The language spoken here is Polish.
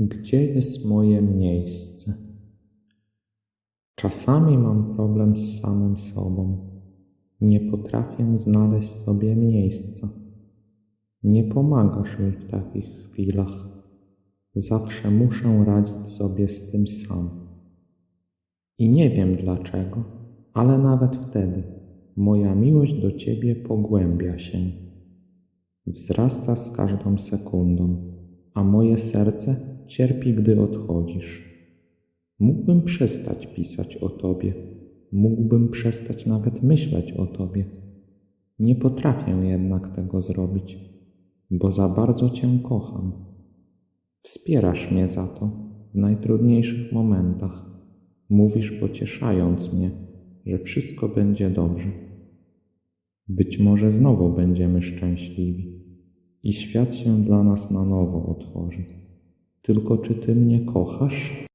Gdzie jest moje miejsce? Czasami mam problem z samym sobą. Nie potrafię znaleźć sobie miejsca. Nie pomagasz mi w takich chwilach. Zawsze muszę radzić sobie z tym sam. I nie wiem dlaczego, ale nawet wtedy moja miłość do Ciebie pogłębia się. Wzrasta z każdą sekundą, a moje serce cierpi, gdy odchodzisz. Mógłbym przestać pisać o Tobie, mógłbym przestać nawet myśleć o Tobie. Nie potrafię jednak tego zrobić, bo za bardzo Cię kocham. Wspierasz mnie za to w najtrudniejszych momentach. Mówisz pocieszając mnie, że wszystko będzie dobrze. Być może znowu będziemy szczęśliwi i świat się dla nas na nowo otworzy. Tylko czy Ty mnie kochasz?